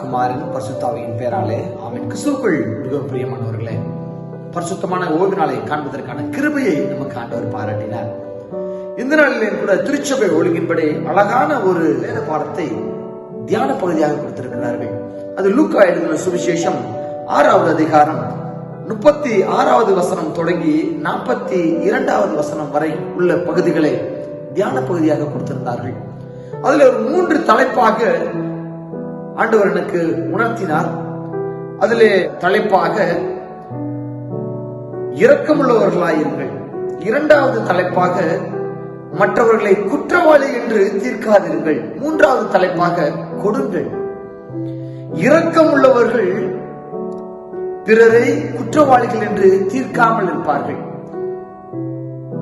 குமாரன் பரிசுத்தாவியின் பேராலே அவன் கிறிஸ்துவுக்குள் மிகவும் பிரியமானவர்களே பரிசுத்தமான ஓய்வு நாளை காண்பதற்கான கிருபையை நமக்கு ஆண்டவர் பாராட்டினார். இந்த நாளிலே கூட திருச்சபை ஒழுங்கின்படி அழகான ஒரு வேத பாடத்தை தியான பகுதியாக கொடுத்திருக்கிறார்கள். அது லூக்கா எழுதின சுவிசேஷம் ஆறாவது அதிகாரம் முப்பத்தி ஆறாவது வசனம் தொடங்கி நாற்பத்தி இரண்டாவது வசனம் வரை உள்ள பகுதிகளை தியான பகுதியாக கொடுத்திருந்தார்கள். அதுல ஒரு மூன்று தலைப்பாக ஆண்டவர் எனக்கு உணர்த்தினார். அதிலே தலைப்பாக இரக்கமுள்ளவர்களாயிருங்கள். இரண்டாவது தலைப்பாக மற்றவர்களை குற்றவாளி என்று தீர்க்காதீர்கள். மூன்றாவது தலைப்பாக கொடுங்கள். இரக்கமுள்ளவர்கள் பிறரை குற்றவாளிகள் என்று தீர்க்காமல் இருப்பார்கள்.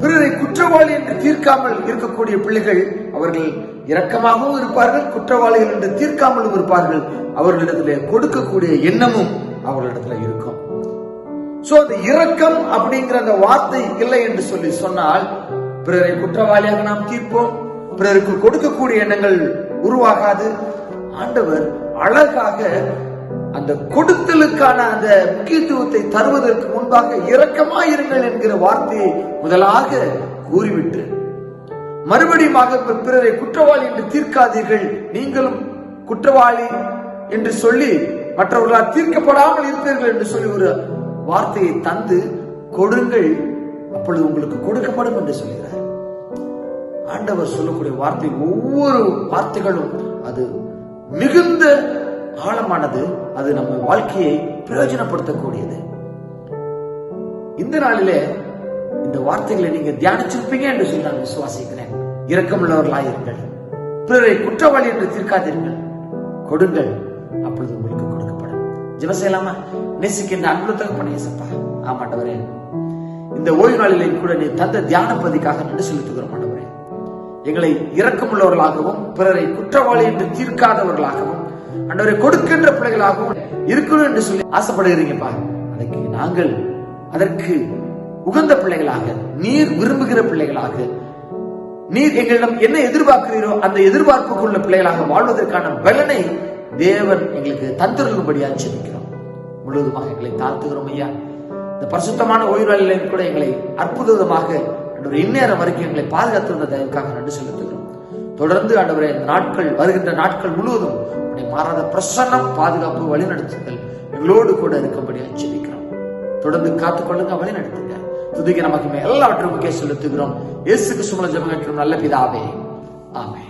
பிறரை குற்றவாளி என்று தீர்க்காமல் இருக்கக்கூடிய பிள்ளைகள் அவர்கள் இரக்கமாகவும் இருப்பார்கள் குற்றவாளிகள் என்று தீர்க்காமலும் இருப்பார்கள். அவர்களிடத்துல கொடுக்கக்கூடிய எண்ணமும் அவர்களிடத்துல இருக்கும். சோ அந்த இரக்கம் அப்படிங்கிற அந்த வார்த்தை இல்லை என்று சொல்லி சொன்னால் பிறரை குற்றவாளியாக நாம் தீர்ப்போம். பிறருக்கு கொடுக்கக்கூடிய எண்ணங்கள் உருவாகாது. ஆண்டவர் அழகாக அந்த கொடுத்தலுக்கான அந்த முக்கியத்துவத்தை தருவதற்கு முன்பாக இரக்கமாயிருங்கள் என்கிற வார்த்தையை முதலாக கூறிவிட்டு மறுபடியும் பிறரை குற்றவாளி என்று தீர்க்காதீர்கள் நீங்களும் குற்றவாளி என்று சொல்லி மற்றவர்களால் தீர்க்கப்படாமல் இருப்பீர்கள் என்று சொல்லி ஒரு வார்த்தையை தந்து கொடுங்கள் அப்பொழுது உங்களுக்கு கொடுக்கப்படும் என்று சொல்கிறார். ஆண்டவர் சொல்லக்கூடிய வார்த்தை ஒவ்வொரு வார்த்தைகளும் அது மிகுந்த ஆழமானது அது நம்ம வாழ்க்கையை பிரயோஜனப்படுத்தக்கூடியது. இந்த நாளிலே இந்த வார்த்தைகளை நீங்க தியானிச்சிருப்பீங்க என்று சொல்லி நான் விசுவாசிக்கிறேன். இரக்கமுள்ளவர்களாயிருங்கள் பிறரை குற்றவாளி என்று தீர்க்காதீர்கள். கொடுங்கள் அப்பொழுது உங்களுக்கு கொடுக்கப்படும். ஜெப செய்யலாமா நேசிக்கின்ற அன்பு தகப்பனே சப்பா ஆமாட்டவரே இந்த ஓய்வு நாளிலே கூட நீ தந்த தியான பதிக்காக நன்றி செலுத்துகிறோம் ஆண்டவரே. எங்களை இரக்கமுள்ளவர்களாகவும் பிறரை குற்றவாளி என்று தீர்க்காதவர்களாகவும் அன்றவரை கொடுக்கின்ற பிள்ளைகளாகவும் இருக்கணும் என்று சொல்லி ஆசைப்படுகிறீங்கப்பா அதற்கு நாங்கள் அதற்கு உகந்த பிள்ளைகளாக நீர் விரும்புகிற பிள்ளைகளாக நீர் எங்களிடம் என்ன எதிர்பார்க்கிறீரோ அந்த எதிர்பார்ப்புக்குள்ள பிள்ளைகளாக வாழ்வதற்கான பலனை தேவன் எங்களுக்கு தந்திருக்கும்படியா சிந்திக்கிறோம் முழுவதுமாக எங்களை தாழ்த்துகிறோம் ஐயா. இந்த பரிசுத்தமான உயிர்வாளிகளையும் கூட எங்களை அற்புதமாக ஆண்டவரே, வரைக்கும் எங்களை பாதுகாத்து வந்த தயவுக்காக நன்றி செலுத்துகிறோம். தொடர்ந்து ஆண்டவரே இந்த நாட்கள் வருகின்ற நாட்கள் முழுவதும் உடைய மாறாத பிரசன்னம் பாதுகாப்பு வழிநடத்துங்கள். எங்களோடு கூட இருக்கும்படி அச்சரிக்கிறோம் தொடர்ந்து காத்துக்கொள்ளுங்க வழிநடத்துங்க. துதிக்க நமக்கு எல்லாவற்றும் முக்கிய செலுத்துகிறோம். இயேசு சுமல ஜெபம் கேட்கிறோம். நல்ல பிதாவே. ஆமே